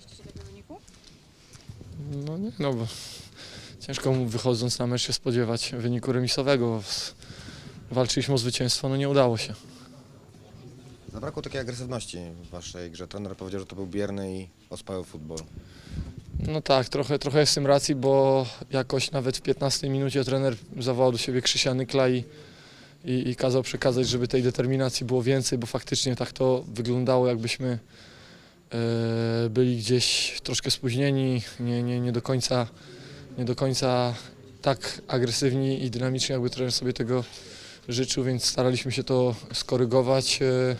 spodziewaliście się tego wyniku? No nie, no bo ciężko mu wychodząc na mecz się spodziewać wyniku remisowego. Walczyliśmy o zwycięstwo, no nie udało się. Zabrakło takiej agresywności w waszej grze. Trener powiedział, że to był bierny i ospały futbol. No tak, trochę, trochę jest w tym racji, bo jakoś nawet w 15 minucie trener zawołał do siebie Krzysia Nykla i, i, i kazał przekazać, żeby tej determinacji było więcej, bo faktycznie tak to wyglądało, jakbyśmy byli gdzieś troszkę spóźnieni, nie, nie, nie, do końca, nie do końca tak agresywni i dynamiczni, jakby trener sobie tego życzył, więc staraliśmy się to skorygować. e,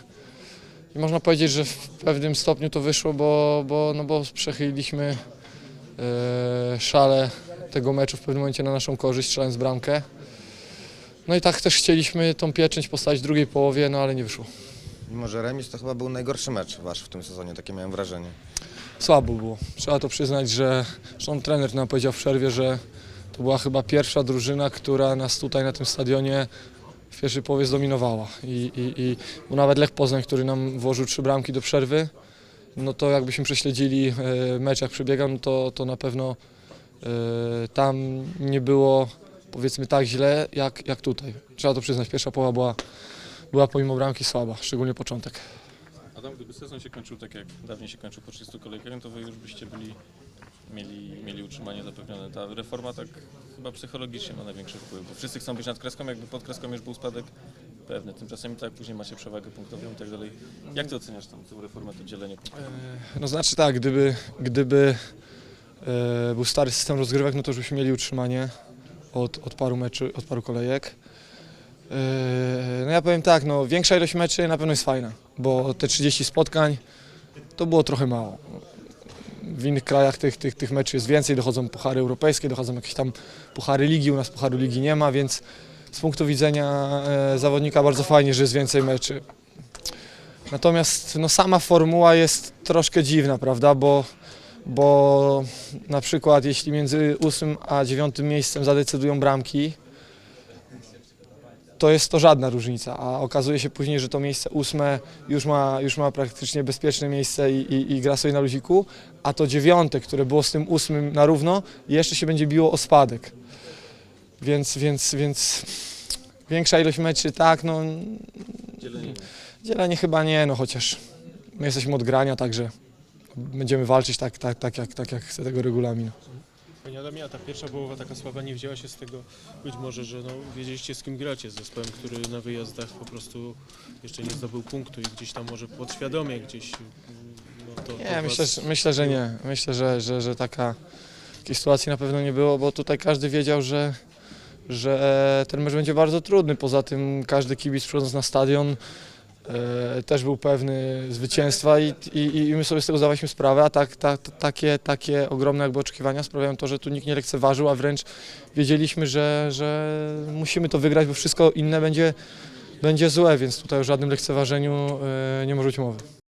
I można powiedzieć, że w pewnym stopniu to wyszło, bo, bo, no bo przechyliliśmy e, szale tego meczu w pewnym momencie na naszą korzyść, strzelając bramkę. No i tak też chcieliśmy tą pieczęć postawić w drugiej połowie, no ale nie wyszło. Mimo, że remis to chyba był najgorszy mecz wasz w tym sezonie, takie miałem wrażenie. Słabo było. Trzeba to przyznać, że zresztą trener nam powiedział w przerwie, że to była chyba pierwsza drużyna, która nas tutaj na tym stadionie w pierwszej połowie zdominowała. I, i, i bo nawet Lech Poznań, który nam włożył trzy bramki do przerwy, no to jakbyśmy prześledzili e, mecz jak no to, to na pewno e, tam nie było powiedzmy tak źle jak, jak tutaj. Trzeba to przyznać, pierwsza połowa była, była pomimo bramki słaba, szczególnie początek. Adam, gdyby sezon się kończył tak jak dawniej się kończył po 30 kolejkach, to wy już byście byli, mieli, mieli utrzymanie zapewnione. Ta reforma tak chyba psychologicznie ma największy wpływ, bo wszyscy chcą być nad kreską, jakby pod kreską już był spadek pewny. Tymczasem i tak później macie przewagę punktową i tak dalej. Jak ty oceniasz tą, tą reformę, to dzielenie punktów? No znaczy tak, gdyby, gdyby e, był stary system rozgrywek, no to już byśmy mieli utrzymanie od, od paru meczy, od paru kolejek. E, no ja powiem tak, no większa ilość meczy na pewno jest fajna, bo te 30 spotkań to było trochę mało. W innych krajach tych, tych, tych meczy jest więcej, dochodzą puchary europejskie, dochodzą jakieś tam puchary ligi, u nas pucharu ligi nie ma, więc z punktu widzenia e, zawodnika bardzo fajnie, że jest więcej meczy. Natomiast no, sama formuła jest troszkę dziwna, prawda? Bo, bo na przykład jeśli między 8 a 9 miejscem zadecydują bramki, to jest to żadna różnica, a okazuje się później, że to miejsce ósme już ma, już ma praktycznie bezpieczne miejsce i, i, i gra sobie na luziku, a to dziewiąte, które było z tym ósmym na równo, jeszcze się będzie biło o spadek. Więc, więc, więc większa ilość meczy, tak, no Dzielenie. Dzielenie chyba nie, no chociaż my jesteśmy od grania, także będziemy walczyć tak, tak, tak, jak, tak jak chce tego regulamin. Panie Adamie, a ta pierwsza połowa taka słaba nie wzięła się z tego być może, że no, wiedzieliście z kim gracie, z zespołem, który na wyjazdach po prostu jeszcze nie zdobył punktu i gdzieś tam może podświadomie gdzieś mm, no, to, Nie, to myślę, was- że, myślę, że nie. Myślę, że, że, że taka takiej sytuacji na pewno nie było, bo tutaj każdy wiedział, że, że ten mecz będzie bardzo trudny. Poza tym każdy kibic przychodząc na stadion też był pewny zwycięstwa i, i, i my sobie z tego zdawaliśmy sprawę, a tak, ta, ta, takie, takie ogromne jakby oczekiwania sprawiają to, że tu nikt nie lekceważył, a wręcz wiedzieliśmy, że, że musimy to wygrać, bo wszystko inne będzie, będzie złe, więc tutaj o żadnym lekceważeniu e, nie może być mowy.